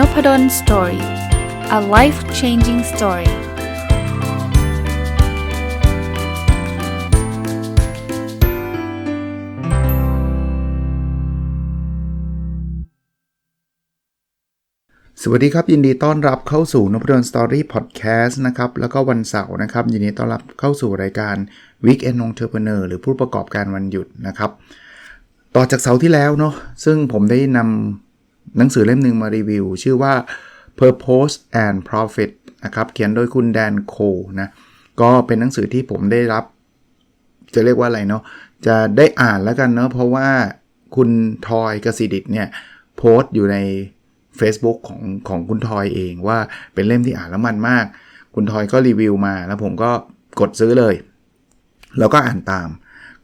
n o p ด d o สตอรี่ a life changing story สวัสดีครับ ยินดีต้อนรับเข้าสู่นพดลสตอรี่พอดแคสต์นะครับ แล้วก็วันเสาร์นะครับ ยินดีต้อนรับเข้าสู่รายการ Weekend Entrepreneur หรือผู้ประกอบการวันหยุดนะครับ ต่อจากเสาร์ที่แล้วเนาะซึ่งผมได้นำ หนังสือเล่มหนึ่งมารีวิว ชื่อว่า Purpose and Profit นะครับ เขียนโดยคุณแดนโคนะ ก็เป็นหนังสือที่ผมได้รับ จะเรียกว่าอะไรเนาะ จะได้อ่านแล้วกันเนาะ เพราะว่าคุณทอยกสิดิตเนี่ย โพสต์อยู่ใน Facebook ของของคุณทอยเองว่าเป็นเล่มที่อ่านแล้วมันมาก คุณทอยก็รีวิวมาแล้วผมก็กดซื้อเลย แล้วก็อ่านตาม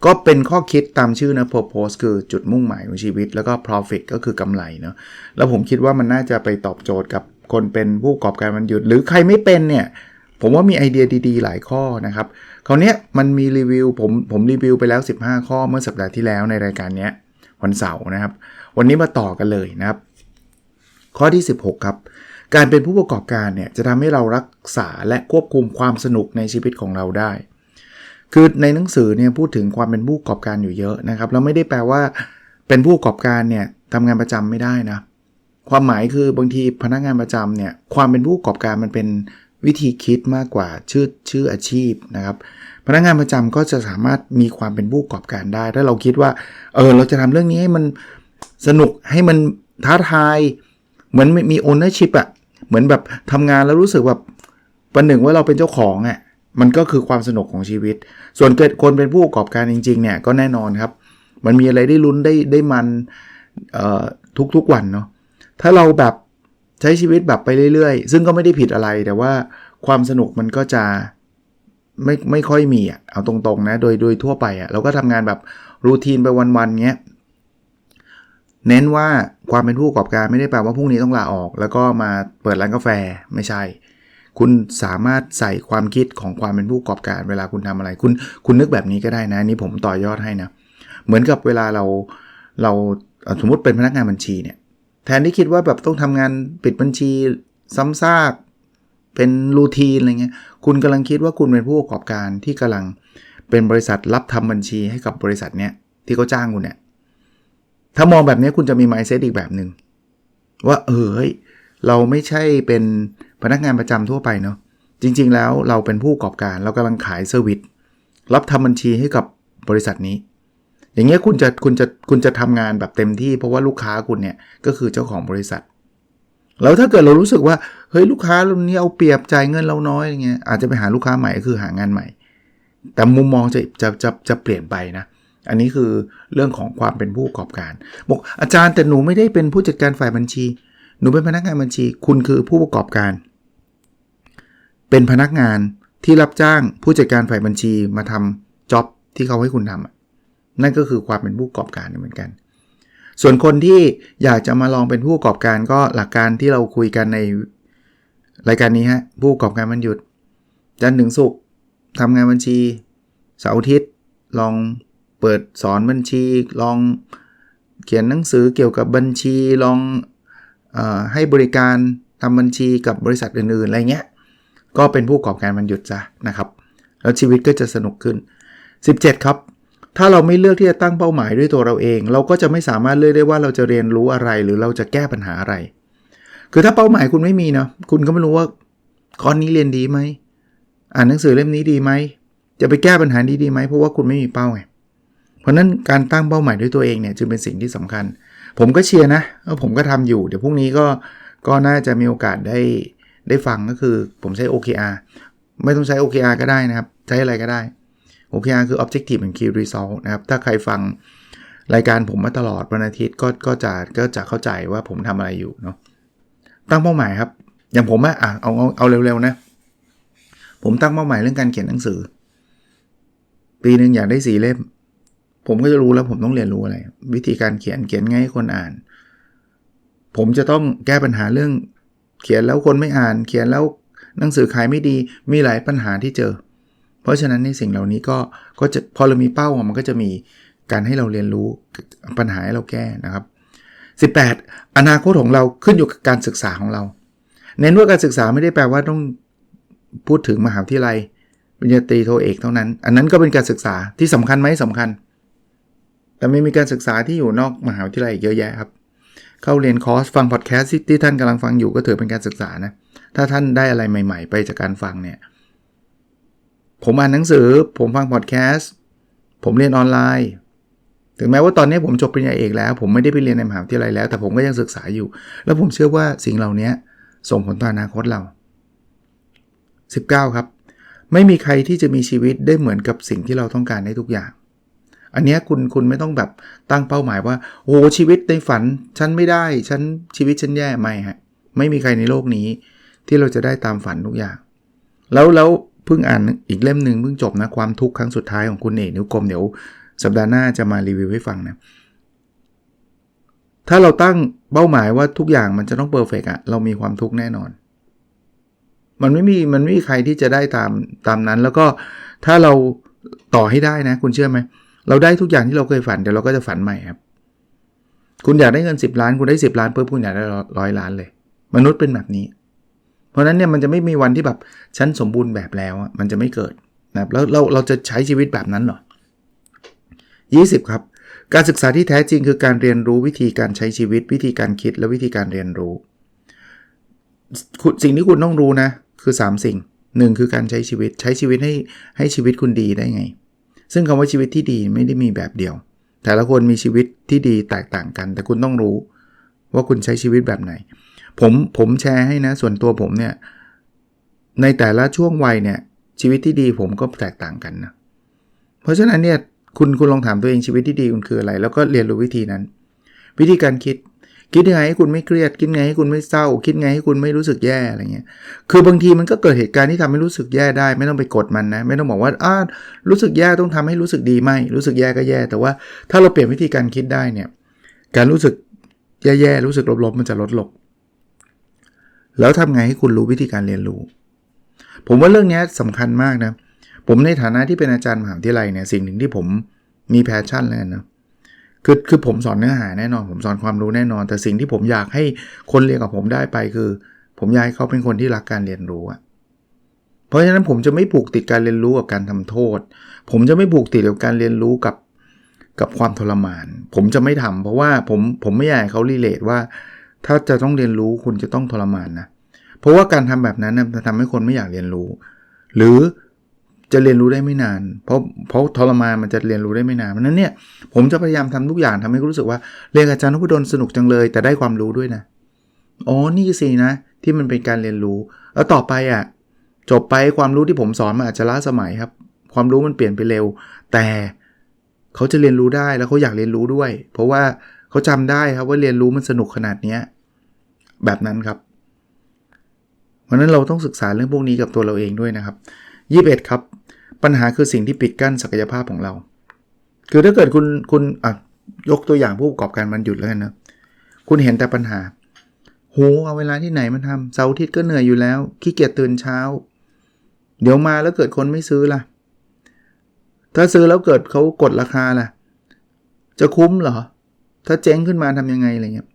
ก็เป็นข้อคิดตามชื่อนะ purpose คือจุดมุ่งหมายของชีวิต แล้วก็ profit ก็คือกำไรเนาะแล้วผมคิดว่ามันน่าจะไปตอบโจทย์กับคนเป็นผู้ประกอบการมันหยุด หรือใครไม่เป็นเนี่ย ผมว่ามีไอเดียดีๆ หลายข้อนะครับคราวนี้มันมีรีวิวผมผมรีวิวไปแล้ว 15 ข้อเมื่อสัปดาห์ที่แล้วในรายการนี้วันเสาร์นะครับ วันนี้มาต่อกันเลยนะครับ ข้อที่ 16 ครับการเป็นผู้ประกอบการเนี่ยจะทำให้เรารักษาและควบคุมความสนุกในชีวิตของเราได้ คือในหนังสือเนี่ยพูดถึงความเป็นผู้ประกอบการอยู่เยอะนะครับแล้วไม่ได้แปลว่าเป็นผู้ประกอบการเนี่ยทำงานประจำไม่ได้นะความหมายคือบางทีพนักงานประจำเนี่ยความเป็นผู้ประกอบการมันเป็นวิธีคิดมากกว่าชื่อชื่ออาชีพนะครับพนักงานประจำก็จะสามารถมีความเป็นผู้ประกอบการได้ ถ้าเราคิดว่าเออเราจะทำเรื่องนี้ให้มันสนุกให้มันท้าทายเหมือนมีโอนเนอร์ชิพอะเหมือนแบบทำงานแล้วรู้สึกแบบประหนึ่งว่าเราเป็นเจ้าของอะ มันก็คือความสนุกของชีวิต ส่วนเกิดคนเป็นผู้ประกอบการจริงๆเนี่ยก็แน่นอนครับ มันมีอะไรได้ลุ้นได้ได้มันทุกทุกวันเนาะถ้าเราแบบใช้ชีวิตแบบไปเรื่อยๆ ซึ่งก็ไม่ได้ผิดอะไรแต่ว่าความสนุกมันก็จะไม่ไม่ค่อยมีอะเอาตรงๆนะโดยโดยทั่วไปอะเราก็ทำงานแบบรูทีนไปวันๆเงี้ยเน้นว่าความเป็นผู้ประกอบการไม่ได้แปลว่าพรุ่งนี้ต้องลาออก แล้วก็มาเปิดร้านกาแฟไม่ใช่ คุณสามารถใส่ความคิดของความเป็นผู้ประกอบการ เวลาคุณทำอะไร คุณคุณนึกแบบนี้ก็ได้นะนี่ผมต่อยอดให้นะ เหมือนกับเวลาเราเราสมมติเป็นพนักงานบัญชีเนี่ยแทนที่คิดว่าแบบต้องทำงานปิดบัญชีซ้ำซากเป็นรูทีนอะไรเงี้ย คุณกำลังคิดว่าคุณเป็นผู้ประกอบการที่กำลังเป็นบริษัทรับทำบัญชีให้กับบริษัทเนี้ยที่เขาจ้างคุณเนี่ย ถ้ามองแบบนี้คุณจะมี mindset อีกแบบหนึง่งว่าเออเฮ้ยเราไม่ใช่เป็น พนักงานประจำทั่วไปเนาะจริง ๆ แล้วเราเป็นผู้ประกอบการเรากำลังขายเซอร์วิสรับทำบัญชีให้กับบริษัทนี้ อย่างเงี้ยคุณจะคุณจะคุณจะทำงานแบบเต็มที่เพราะว่าลูกค้าคุณเนี่ยก็คือเจ้าของบริษัท แล้วถ้าเกิดเรารู้สึกว่าเฮ้ยลูกค้าเรานี้เอาเปรียบจ่ายเงินเราน้อยอย่างเงี้ยอาจจะไปหาลูกค้าใหม่ก็คือหางานใหม่ แต่มุมมองจะจะจะจะเปลี่ยนไปนะอันนี้คือเรื่องของความเป็นผู้ประกอบการบอกอาจารย์แต่หนูไม่ได้เป็นผู้จัดการฝ่ายบัญชี หนูเป็นพนักงานบัญชี คุณคือผู้ประกอบการ เป็นพนักงานที่รับจ้างผู้จัดการฝ่ายบัญชีมาทำจ็อบที่เขาให้คุณทำนั่นก็คือความเป็นผู้ประกอบการเหมือนกัน ส่วนคนที่อยากจะมาลองเป็นผู้ประกอบการก็หลักการที่เราคุยกันในรายการนี้ฮะผู้ประกอบการมันหยุด จันทร์ถึงศุกร์ทำงานบัญชีเสาร์อาทิตย์ลองเปิดสอนบัญชี ลองเขียนหนังสือเกี่ยวกับบัญชีลอง ให้บริการทำบัญชีกับบริษัทอื่นๆอะไรเงี้ยก็เป็นผู้ประกอบการมันหยุดจ้ะนะครับแล้วชีวิตก็จะสนุกขึ้น 17 ครับ ถ้าเราไม่เลือกที่จะตั้งเป้าหมายด้วยตัวเราเอง เราก็จะไม่สามารถเลือกได้ว่าเราจะเรียนรู้อะไรหรือเราจะแก้ปัญหาอะไร คือถ้าเป้าหมายคุณไม่มีนะคุณก็ไม่รู้ว่าข้อนี้เรียนดีไหมอ่านหนังสือเล่มนี้ดีไหมจะไปแก้ปัญหาดีดีไหมเพราะว่าคุณไม่มีเป้าไงราะนั้นการตั้งเป้าหมายด้วยตัวเองเนี่ยจึงเป็นสิ่งที่สำคัญ ผมก็เชียร์นะผมก็ทำอยู่ เดี๋ยวพรุ่งนี้ก็ก็น่าจะมีโอกาสได้ได้ฟังก็คือผมใช้ OKR ไม่ต้องใช้ OKR ก็ได้นะครับ ใช้อะไรก็ได้ OKR คือ Objective and Key Result นะครับ ถ้าใครฟังรายการผมมาตลอดวันอาทิตย์ก็ก็จะก็จะเข้าใจว่าผมทำอะไรอยู่เนาะตั้งเป้าหมายครับ อย่างผมอะเอาเอาเอาเร็วๆนะ ผมตั้งเป้าหมายเรื่องการเขียนหนังสือ ปีหนึ่งอยากได้สี่เล่ม ผมก็จะรู้แล้วผมต้องเรียนรู้อะไร วิธีการเขียนเขียนง่ายให้คนอ่าน ผมจะต้องแก้ปัญหาเรื่อง เขียนแล้วคนไม่อ่าน เขียนแล้วหนังสือขายไม่ดีมีหลายปัญหาที่เจอ เพราะฉะนั้นในสิ่งเหล่านี้ก็ก็จะพอเรามีเป้ามันก็จะมีการให้เราเรียนรู้ปัญหาให้เราแก้นะครับ 18 อนาคตของเราขึ้นอยู่กับการศึกษาของเราเน้นว่าการศึกษาไม่ได้แปลว่าต้องพูดถึงมหาวิทยาลัยปริญญาตรีโทเอกเท่านั้น อันนั้นก็เป็นการศึกษาที่สำคัญไหมสำคัญ แต่ไม่มีการศึกษาที่อยู่นอกมหาวิทยาลัยเยอะแยะครับ เข้าเรียนคอร์สฟังพอดแคสต์ที่ท่านกำลังฟังอยู่ก็ถือเป็นการศึกษานะ ถ้าท่านได้อะไรใหม่ ๆ ไปจากการฟังเนี่ย ผมอ่านหนังสือ ผมฟังพอดแคสต์ ผมเรียนออนไลน์ ถึงแม้ว่าตอนนี้ผมจบปริญญาเอกแล้ว ผมไม่ได้ไปเรียนในมหาวิทยาลัยแล้ว แต่ผมก็ยังศึกษาอยู่ แล้วผมเชื่อว่าสิ่งเหล่านี้ส่งผลต่ออนาคตเรา 19 ครับ ไม่มีใครที่จะมีชีวิตได้เหมือนกับสิ่งที่เราต้องการได้ทุกอย่าง อันนี้คุณคุณไม่ต้องแบบตั้งเป้าหมายว่าโอ้ชีวิตในฝันฉันไม่ได้ฉันชีวิตฉันแย่ไม่ฮะไม่มีใครในโลกนี้ ที่เราจะได้ตามฝันทุกอย่าง แล้วแล้วเพิ่งอ่านอีกเล่มหนึ่งเพิ่งจบนะความทุกข์ครั้งสุดท้ายของคุณเอกนิ้วกลมเดี๋ยวสัปดาห์หน้าจะมารีวิวให้ฟังนะถ้าเราตั้งเป้าหมายว่าทุกอย่างมันจะต้องเพอร์เฟกอะเรามีความทุกข์แน่นอน มันไม่มีมันไม่มีใครที่จะได้ตามตามนั้น แล้วก็ถ้าเราต่อให้ได้นะ คุณเชื่อไหม เราได้ทุกอย่างที่เราเคยฝันเดี๋ยวเราก็จะฝันใหม่ครับ คุณอยากได้เงิน 10 ล้าน คุณได้ 10 ล้านเพิ่มคุณอยากได้ร้อยล้านเลย มนุษย์เป็นแบบนี้ เพราะนั้นเนี่ยมันจะไม่มีวันที่แบบฉันสมบูรณ์แบบแล้วมันจะไม่เกิดนะแล้วเราเราจะใช้ชีวิตแบบนั้นหรอ 20 ครับ การศึกษาที่แท้จริงคือการเรียนรู้วิธีการใช้ชีวิต วิธีการคิดและวิธีการเรียนรู้ สิ่งที่คุณต้องรู้นะ คือ 3 สิ่ง 1 คือการใช้ชีวิตใช้ชีวิตให้ให้ชีวิตคุณดีได้ไง ซึ่งคำว่าชีวิตที่ดีไม่ได้มีแบบเดียว แต่ละคนมีชีวิตที่ดีแตกต่างกัน แต่คุณต้องรู้ว่าคุณใช้ชีวิตแบบไหน ผมผมแชร์ให้นะ ส่วนตัวผมเนี่ย ในแต่ละช่วงวัยเนี่ย ชีวิตที่ดีผมก็แตกต่างกันนะ เพราะฉะนั้นเนี่ยคุณคุณลองถามตัวเองชีวิตที่ดีคุณคืออะไร แล้วก็เรียนรู้วิธีนั้น วิธีการคิด คิดยังไงให้คุณไม่เครียด คิดไงให้คุณไม่เศร้า คิดไงให้คุณไม่รู้สึกแย่อะไรเงี้ย คือบางทีมันก็เกิดเหตุการณ์ที่ทำให้รู้สึกแย่ได้ ไม่ต้องไปกดมันนะ ไม่ต้องบอกว่าอ้ารู้สึกแย่ต้องทำให้รู้สึกดีไม่ รู้สึกแย่ก็แย่ แต่ว่าถ้าเราเปลี่ยนวิธีการคิดได้เนี่ย การรู้สึกแย่ๆ รู้สึกลบๆ มันจะลดลง แล้วทำไงให้คุณรู้วิธีการเรียนรู้ ผมว่าเรื่องนี้สำคัญมากนะ ผมในฐานะที่เป็นอาจารย์มหาวิทยาลัยเนี่ย สิ่งหนึ่งที่ผมมีแพชชั่นเลยนะ คือคือผมสอนเนื้อหาแน่นอน ผมสอนความรู้แน่นอน แต่สิ่งที่ผมอยากให้คนเรียนกับผมได้ไปคือ ผมอยากให้เขาเป็นคนที่รักการเรียนรู้อะเพราะฉะนั้นผมจะไม่ผูกติดการเรียนรู้กับการทำโทษ ผมจะไม่ผูกติดกับการเรียนรู้กับกับความทรมาน ผมจะไม่ทำเพราะว่าผมผมไม่อยากให้เขารีเลทว่า ถ้าจะต้องเรียนรู้คุณจะต้องทรมานนะเพราะว่าการทำแบบนั้นจะทำให้คนไม่อยากเรียนรู้ หรือ จะเรียนรู้ได้ไม่นาน เพราะเพราะทรมานมันจะเรียนรู้ได้ไม่นานเพราะนั้นเนี่ยผมจะพยายามทำทุกอย่างทำให้รู้สึกว่าเรียนอาจารย์นพดลสนุกจังเลย แต่ได้ความรู้ด้วยนะอ๋อนี่สินะ ที่มันเป็นการเรียนรู้ แล้วต่อไปอะจบไปความรู้ที่ผมสอนมันอาจจะล้าสมัยครับ ความรู้มันเปลี่ยนไปเร็ว แต่เขาจะเรียนรู้ได้แล้วเขาอยากเรียนรู้ด้วย เพราะว่าเขาจำได้ครับว่าเรียนรู้มันสนุกขนาดเนี้ยแบบนั้นครับเพราะนั้นเราต้องศึกษาเรื่องพวกนี้กับตัวเราเองด้วยนะครับ 21 ครับ ปัญหาคือสิ่งที่ปิดกั้นศักยภาพของเรา คือถ้าเกิดคุณคุณอะยกตัวอย่างผู้ประกอบการมันหยุดแล้วกันนะ คุณเห็นแต่ปัญหา โห เอาเวลาที่ไหนมาทำเสาร์อาทิตย์ก็เหนื่อยอยู่แล้ว ขี้เกียจตื่นเช้า เดี๋ยวมาแล้วเกิดคนไม่ซื้อล่ะ ถ้าซื้อแล้วเกิดเขากดราคาล่ะ จะคุ้มเหรอ ถ้าเจ๊งขึ้นมาทำยังไงอะไรเงี้ย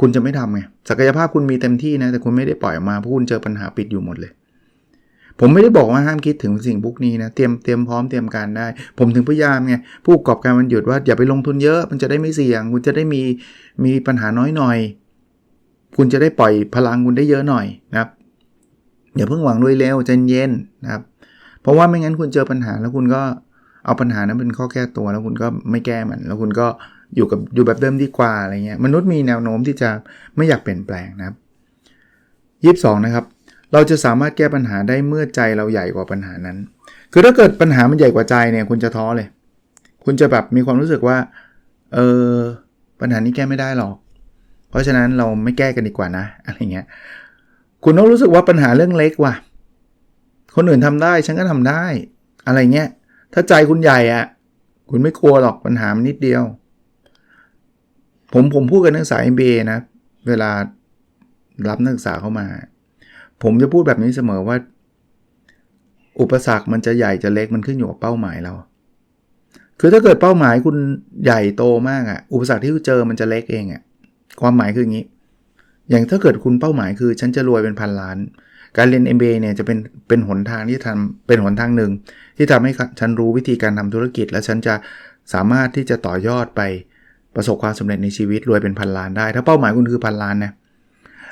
คุณจะไม่ทำไง ศักยภาพคุณมีเต็มที่นะ แต่คุณไม่ได้ปล่อยออกมาเพราะคุณเจอปัญหาปิดอยู่หมดเลย ผมไม่ได้บอกว่าห้ามคิดถึงสิ่งพวกนี้นะ เตรียมเตรียมพร้อมเตรียมการได้ ผมถึงพยายามไงผู้ประกอบการมันหยุดว่าอย่าไปลงทุนเยอะมันจะได้ไม่เสี่ยง คุณจะได้มีมีปัญหาน้อยหน่อย คุณจะได้ปล่อยพลังคุณได้เยอะหน่อยนะครับอย่าเพิ่งหวังรวยเร็วใจเย็นนะครับ เพราะว่าไม่งั้นคุณเจอปัญหาแล้วคุณก็เอาปัญหานั้นเป็นข้อแก้ตัวแล้วคุณก็ไม่แก้มัน แล้วคุณก็อยู่กับอยู่แบบเดิมดีกว่าอะไรเงี้ยมนุษย์มีแนวโน้มที่จะไม่อยากเปลี่ยนแปลงนะครับยีิบสองนะครับ เราจะสามารถแก้ปัญหาได้เมื่อใจเราใหญ่กว่าปัญหานั้น คือถ้าเกิดปัญหามันใหญ่กว่าใจเนี่ยคุณจะท้อเลย คุณจะแบบมีความรู้สึกว่า เออปัญหานี้แก้ไม่ได้หรอก เพราะฉะนั้นเราไม่แก้กันดีกว่านะ อะไรเงี้ย คุณต้องรู้สึกว่าปัญหาเรื่องเล็กว่ะ คนอื่นทำได้ฉันก็ทำได้ อะไรเงี้ย ถ้าใจคุณใหญ่อะคุณไม่กลัวหรอกปัญหามันนิดเดียว ผมผมพูดกับนักศึกษา MBA นะ เวลารับนักศึกษาเข้ามา ผมจะพูดแบบนี้เสมอว่า อุปสรรคมันจะใหญ่จะเล็กมันขึ้นอยู่กับเป้าหมายเรา คือถ้าเกิดเป้าหมายคุณใหญ่โตมากอะ่ะ อุปสรรคที่คุณเจอมันจะเล็กเองอะ่ะ ความหมายคืออย่างนี้ อย่างถ้าเกิดคุณเป้าหมายคือฉันจะรวยเป็นพันล้าน การเรียน MBA เนี่ยจะเป็นเป็นหนทางที่ทำเป็นหนทางหนึ่ง ที่ทำให้ฉันรู้วิธีการทำธุรกิจ และฉันจะสามารถที่จะต่อยอดไปประสบความสำเร็จในชีวิตรวยเป็นพันล้านได้ ถ้าเป้าหมายคุณคือพันล้านนะ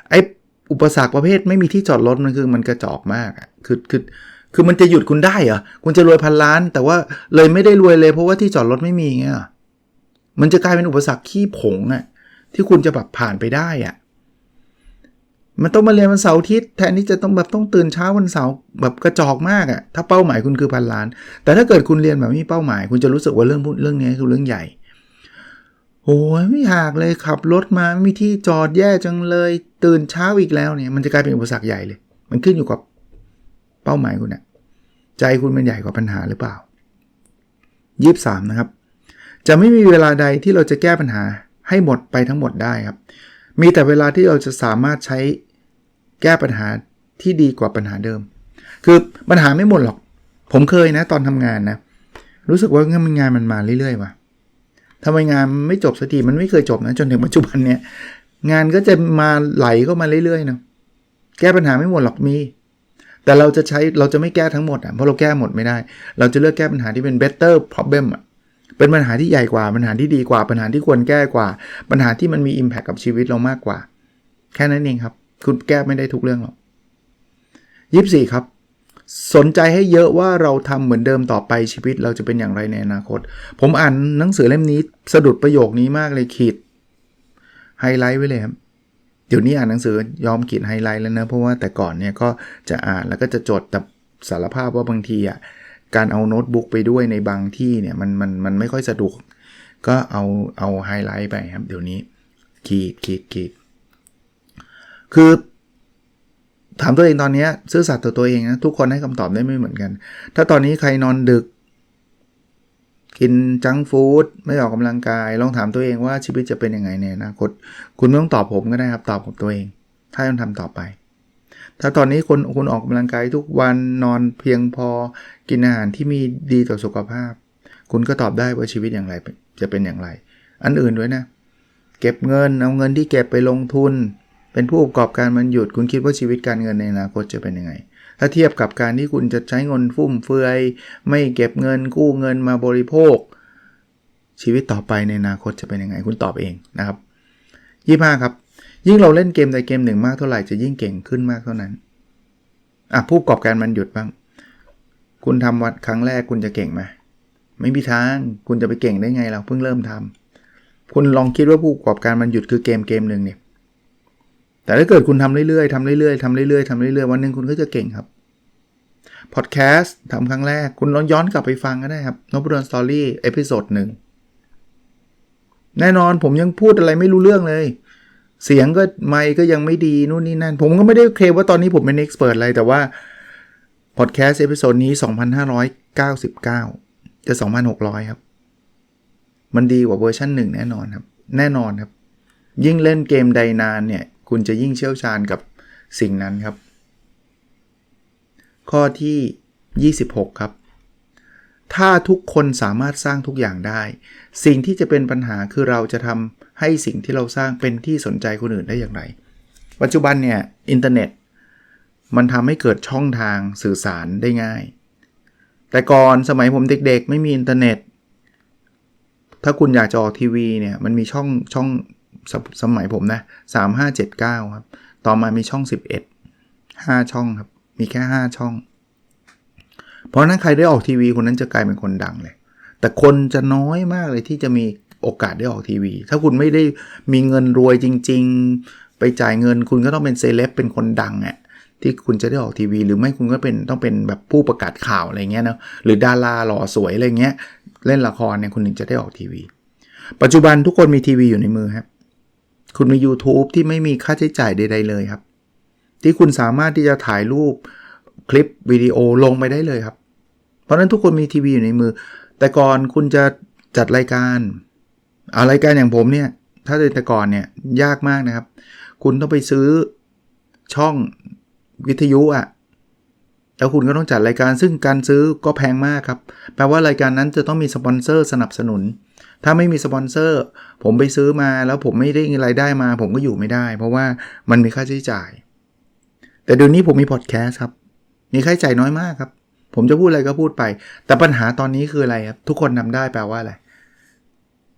ไอ อุปสรรคประเภทไม่มีที่จอดรถมันคือมันกระจอกมากอะคือคือคือมันจะหยุดคุณได้เหรอคุณจะรวยพันล้าน แต่ว่าเลยไม่ได้รวยเลย เพราะว่าที่จอดรถไม่มีเงี้ยมันจะกลายเป็นอุปสรรคขี้ผงอะที่คุณจะแบบผ่านไปได้อะมันต้องมาเรียนวันเสาร์อาทิตย์แทนที่จะต้องแบบต้องตื่นเช้าวันเสาร์แบบกระจอกมากอะถ้าเป้าหมายคุณคือพันล้าน แต่ถ้าเกิดคุณเรียนแบบไม่มีเป้าหมาย คุณจะรู้สึกว่าเรื่องเรื่องนี้คือเรื่องใหญ่ โอ้ยไม่อยากเลยขับรถมาไม่มีที่จอดแย่จังเลย ตื่นเช้าอีกแล้วเนี่ย มันจะกลายเป็นอุปสรรคใหญ่เลย มันขึ้นอยู่กับเป้าหมายคุณอะใจคุณมันใหญ่กว่าปัญหาหรือเปล่ายีบสามนะครับ จะไม่มีเวลาใดที่เราจะแก้ปัญหาให้หมดไปทั้งหมดได้ครับ มีแต่เวลาที่เราจะสามารถใช้แก้ปัญหาที่ดีกว่าปัญหาเดิม คือปัญหาไม่หมดหรอก ผมเคยนะตอนทำงานนะ รู้สึกว่างานงานมันมาเรื่อยๆว่ะ ทำไมงานไม่จบสักทีมันไม่เคยจบนะจนถึงปัจจุบันเนี้ยงานก็จะมาไหลเข้ามาเรื่อยๆนะแก้ปัญหาไม่หมดหรอกมี แต่เราจะใช้เราจะไม่แก้ทั้งหมดอะเพราะเราแก้หมดไม่ได้ เราจะเลือกแก้ปัญหาที่เป็น better problem อะเป็นปัญหาที่ใหญ่กว่าปัญหาที่ดีกว่าปัญหาที่ควรแก้กว่า ปัญหาที่มันมี impact กับชีวิตเรามากกว่า แค่นั้นเองครับ คุณแก้ไม่ได้ทุกเรื่องหรอกยี่สี่ครับ สนใจให้เยอะว่าเราทำเหมือนเดิมต่อไปชีวิตเราจะเป็นอย่างไรในอนาคต ผมอ่านหนังสือเล่มนี้สะดุดประโยคนี้มากเลยขีดไฮไลท์ไว้เลยครับเดี๋ยวนี้อ่านหนังสือยอมขีดไฮไลท์แล้วนะเพราะว่าแต่ก่อนเนี่ยก็จะอ่านแล้วก็จะจดแต่สารภาพว่าบางทีอะการเอาโน้ตบุ๊กไปด้วยในบางที่เนี่ยมันมันมันไม่ค่อยสะดวก ก็เอาเอาไฮไลท์ไปครับเดี๋ยวนี้ขีดขีดขีดคือ ถามตัวเองตอนนี้ซื่อสัตย์ต่อตัวเองนะทุกคนให้คำตอบได้ไม่เหมือนกัน ถ้าตอนนี้ใครนอนดึก กินจังฟู้ดไม่ออกกำลังกาย ลองถามตัวเองว่าชีวิตจะเป็นยังไงในอนาคตคุณไม่ต้องตอบผมก็ได้ครับตอบกับตัวเอง ถ้าต้องทำต่อไป ถ้าตอนนี้คุณคุณออกกำลังกายทุกวันนอนเพียงพอกินอาหารที่มีดีต่อสุขภาพ คุณก็ตอบได้ว่าชีวิตอย่างไรจะเป็นอย่างไร อันอื่นด้วยนะ เก็บเงินเอาเงินที่เก็บไปลงทุน เป็นผู้ประกอบการมันหยุดคุณคิดว่าชีวิตการเงินในอนาคตจะเป็นยังไง ถ้าเทียบกับการที่คุณจะใช้เงินฟุ่มเฟือย ไม่เก็บเงินกู้เงินมาบริโภค ชีวิตต่อไปในอนาคตจะเป็นยังไง คุณตอบเองนะครับยี่ห้าครับ ยิ่งเราเล่นเกมใดเกมหนึ่งมากเท่าไหร่จะยิ่งเก่งขึ้นมากเท่านั้นอะผู้ประกอบการมันหยุดบ้าง คุณทำวัดครั้งแรกคุณจะเก่งไหมไม่มีทางคุณจะไปเก่งได้ไงเราเพิ่งเริ่มทำคุณลองคิดว่าผู้ประกอบการมันหยุดคือเกมเกมหนึ่งเนี่ย แต่ถ้าเกิดคุณทำเรื่อยๆทำเรื่อยๆทำเรื่อยๆทำเรื่อยๆ วันหนึ่งคุณก็จะเก่งครับพอดแคสต์ทำครั้งแรก คุณลองย้อนกลับไปฟังก็ได้ครับนบดอนสตอรี่เอพิโซดหนึ่งแน่นอนผมยังพูดอะไรไม่รู้เรื่องเลย เสียงก็ไม่ก็ยังไม่ดีนู่นนี่นั่น ผมก็ไม่ได้เคลมว่าตอนนี้ผมเป็นเอ็กซ์เพรสอะไรแต่ว่าพอดแคสต์เอพิโซดนี้ 2,599 จะ 2,600 ครับ มันดีกว่าเวอร์ชันหนึ่งแน่นอนครับ แน่นอนครับ ยิ่งเล่นเกมใดนานเนี่ย คุณจะยิ่งเชี่ยวชาญกับสิ่งนั้นครับ ข้อที่ 26 ครับ ถ้าทุกคนสามารถสร้างทุกอย่างได้ สิ่งที่จะเป็นปัญหาคือเราจะทำให้สิ่งที่เราสร้างเป็นที่สนใจคนอื่นได้อย่างไร ปัจจุบันเนี่ยอินเทอร์เน็ต มันทำให้เกิดช่องทางสื่อสารได้ง่าย แต่ก่อนสมัยผมเด็กๆ ไม่มีอินเทอร์เน็ตถ้าคุณอยากจะออกทีวีเนี่ยมันมีช่องช่อง สสมัยผมนะ 3579 ครับ ต่อมามีช่อง 11 5 ช่องครับ มีแค่ 5 ช่อง เพราะนั้นใครได้ออกทีวีคนนั้นจะกลายเป็นคนดังเลย แต่คนจะน้อยมากเลยที่จะมีโอกาสได้ออกทีวี ถ้าคุณไม่ได้มีเงินรวยจริง ๆ ไปจ่ายเงินคุณก็ต้องเป็นเซเลบเป็นคนดังอะ่ะที่คุณจะได้ออกทีวี หรือไม่คุณก็เป็นต้องเป็นแบบผู้ประกาศข่าวอะไรเงี้ยเนาะหรือดาราหล่อสวยอะไรเงี้ย เล่นละครเนี่ยคุณถึงจะได้ออกทีวี ปัจจุบันทุกคนมีทีวีอยู่ในมือครับ คุณมี YouTube ที่ไม่มีค่าใช้จ่ายใด ๆ เลยครับ ที่คุณสามารถที่จะถ่ายรูปคลิปวิดีโอลงไปได้เลยครับ เพราะนั้นทุกคนมีทีวีอยู่ในมือ แต่ก่อนคุณจะจัดรายการอะไรายการอย่างผมเนี่ย ถ้าแต่ก่อนเนี่ยยากมากนะครับ คุณต้องไปซื้อช่องวิทยุอะ่ะแล้วคุณก็ต้องจัดรายการซึ่งการซื้อก็แพงมากครับ แปลว่ารายการนั้นจะต้องมีสปอนเซอร์สนับสนุน ถ้าไม่มีสปอนเซอร์ผมไปซื้อมาแล้วผมไม่ได้รายได้มา ผมก็อยู่ไม่ได้ เพราะว่ามันมีค่าใช้จ่าย แต่เดี๋ยวนี้ผมมีพอดแคสต์ครับ มีค่าใช้จ่ายน้อยมากครับ ผมจะพูดอะไรก็พูดไป แต่ปัญหาตอนนี้คืออะไรครับ ทุกคนทำได้แปลว่าอะไร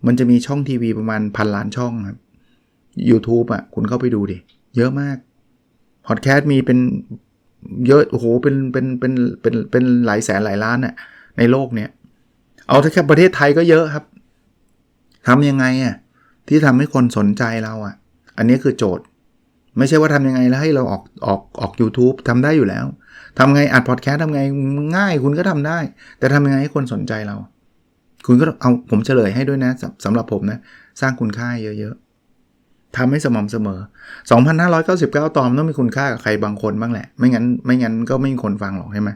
มันจะมีช่องทีวีประมาณพันล้านช่องครับ YouTube อะคุณเข้าไปดูดิ เยอะมากพอดแคสต์มีเป็นเยอะโอ้โหเป็นเป็นเป็นเป็นเป็นหลายแสนหลายล้านอะในโลกเนี้ยเอาแค่ประเทศไทยก็เยอะครับ ทำยังไงอะที่ทำให้คนสนใจเราอะอันนี้คือโจทย์ ไม่ใช่ว่าทำยังไงแล้วให้เราออกออกออก u t u b e ทำได้อยู่แล้วทำไงอัดพอดแคสต์ทำไงง่ายคุณก็ทำได้ แต่ทำยังไงให้คนสนใจเรา คุณก็เอาผมเฉลยให้ด้วยนะสำสำหรับผมนะ สร้างคุณค่าเยอะๆทำให้สม่ำเสมอ 2,599 ตอนต้องมีคุณค่ากับใครบางคนบ้างแหละ ไม่งั้นไม่งั้นก็ไม่มีคนฟังหรอกใช่ไหม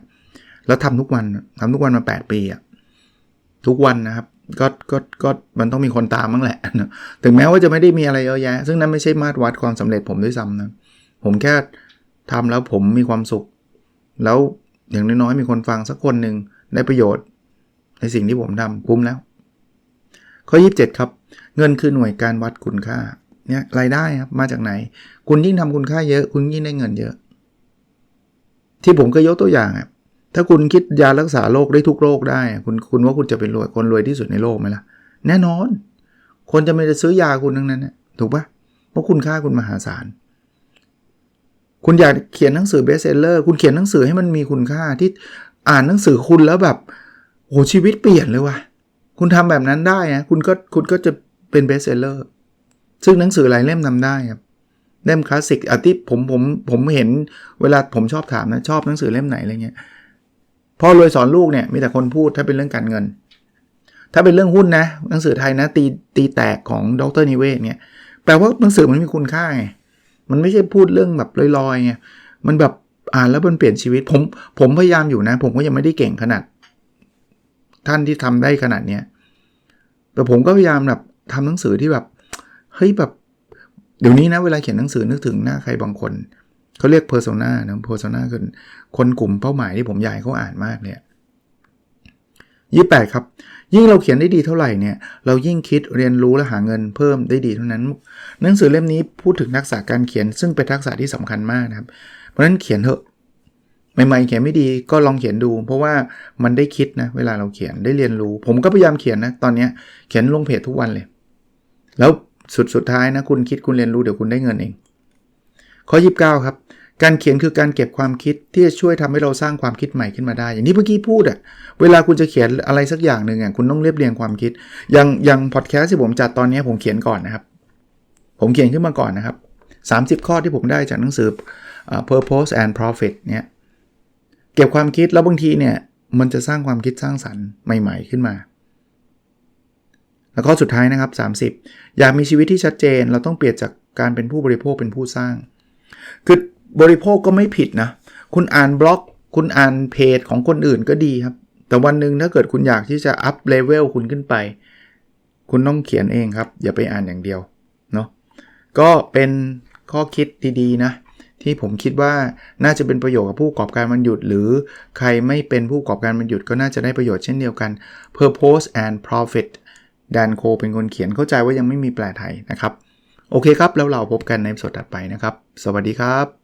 แล้วทำทุกวันทำทุกวันมา 8 ปีอะทุกวันนะครับ ก็ก็ก็มันต้องมีคนตามบ้งแหละ ถึงแม้ว่าจะไม่ได้มีอะไรเยอะแยะ ซึ่งนั้นไม่ใช่มาตรวัดความสำเร็จผมด้วยซ้ำนะ ผมแค่ทำแล้วผมมีความสุข แล้วอย่างน้อยๆมีคนฟังสักคนหนึ่งได้ประโยชน์ ในสิ่งที่ผมทำคุ้มแล้ว ข้อ 27 ครับ เงินคือหน่วยการวัดคุณค่า เนี่ยรายได้ครับมาจากไหน คุณยิ่งทำคุณค่าเยอะ คุณยิ่งได้เงินเยอะ ที่ผมก็ยกตัวอย่างอะ ถ้าคุณคิดยารักษาโรคได้ทุกโรคได้ คุณคุณว่าคุณจะเป็นรวยคนรวยที่สุดในโลกไหมล่ะ แน่นอน คนจะไม่ได้ซื้อยาคุณทั้งนั้นนะถูกปะเพราะคุณค่าคุณมหาศาล คุณอยากเขียนหนังสือเบสเซลเลอร์ คุณเขียนหนังสือให้มันมีคุณค่าที่อ่านหนังสือคุณแล้วแบบโอ้ชีวิตเปลี่ยนเลยว่ะคุณทำแบบนั้นได้นะคุณก็คุณก็จะเป็นเบสเซลเลอร์ซึ่งหนังสือหลายเล่มทำได้ครับเล่มคลาสสิกอาที่ผมผมผมเห็นเวลาผมชอบถามนะชอบหนังสือเล่มไหนอะไรเงี้ย พ่อรวยสอนลูกเนี่ยมีแต่คนพูดถ้าเป็นเรื่องการเงิน ถ้าเป็นเรื่องหุ้นนะหนังสือไทยนะตีตีแตกของดรนิเวศเนี่ยแปลว่าหนังสือมันมีคุณค่าไงมันไม่ใช่พูดเรื่องแบบลอยๆไงมันแบบอ่านแล้วมันเปลี่ยนชีวิตผมผมพยายามอยู่นะ ผมก็ยังไม่ได้เก่งขนาด ท่านที่ทำได้ขนาดเนี้ยแต่ผมก็พยายามแบบทำหนังสือที่แบบเฮ้ยแบบ เดี๋ยวนี้นะเวลาเขียนหนังสือนึกถึงหน้าใครบางคน เขาเรียก persona นะ persona คือคนกลุ่มเป้าหมายที่ผมอยากให้เขาอ่านมากเนี่ยยี่แปดครับ ยิ่งเราเขียนได้ดีเท่าไหร่เนี่ย เรายิ่งคิดเรียนรู้และหาเงินเพิ่มได้ดีเท่านั้น หนังสือเล่มนี้พูดถึงทักษะการเขียนซึ่งเป็นทักษะที่สำคัญมากนะครับ เพราะฉะนั้นเขียนเถอะใหม่ๆเขียนไม่ดีก็ลองเขียนดู เพราะว่ามันได้คิดนะเวลาเราเขียนได้เรียนรู้ ผมก็พยายามเขียนนะตอนนี้เขียนลงเพจทุกวันเลย แล้วสุดสุดท้ายนะคุณคิดคุณเรียนรู้เดี๋ยวคุณได้เงินเอง ข้อ 29 ครับการเขียนคือการเก็บความคิดที่จะช่วยทำให้เราสร้างความคิดใหม่ขึ้นมาได้ อย่างที่เมื่อกี้พูดอะเวลาคุณจะเขียนอะไรสักอย่างหนึ่งอะคุณต้องเรียบเรียงความคิด อย่างอย่างพอดแคสต์ที่ผมจัดตอนนี้ผมเขียนก่อนนะครับ ผมเขียนขึ้นมาก่อนนะครับ 30 ข้อที่ผมได้จากหนังสือ uh, purpose and profit เนี่ยเก็บความคิดแล้วบางทีเนี่ยมันจะสร้างความคิดสร้างสรรค์ใหม่ ๆ ขึ้นมา แล้วก็สุดท้ายนะครับ 30 อยากมีชีวิตที่ชัดเจน เราต้องเปลี่ยนจากการเป็นผู้บริโภคเป็นผู้สร้าง บริโภคก็ไม่ผิดนะ คุณอ่านบล็อก คุณอ่านเพจของคนอื่นก็ดีครับ แต่วันหนึ่งถ้าเกิดคุณอยากที่จะอัพเลเวลคุณขึ้นไป คุณต้องเขียนเองครับ อย่าไปอ่านอย่างเดียวเนาะก็เป็นข้อคิดดีๆนะที่ผมคิดว่าน่าจะเป็นประโยชน์กับผู้ประกอบการมันหยุด หรือใครไม่เป็นผู้ประกอบการมันหยุดก็น่าจะได้ประโยชน์เช่นเดียวกัน Purpose and Profit แดนโคเป็นคนเขียนเข้าใจว่ายังไม่มีแปลไทยนะครับ โอเคครับ แล้วเราพบกันในสดถัดไปนะครับ สวัสดีครับ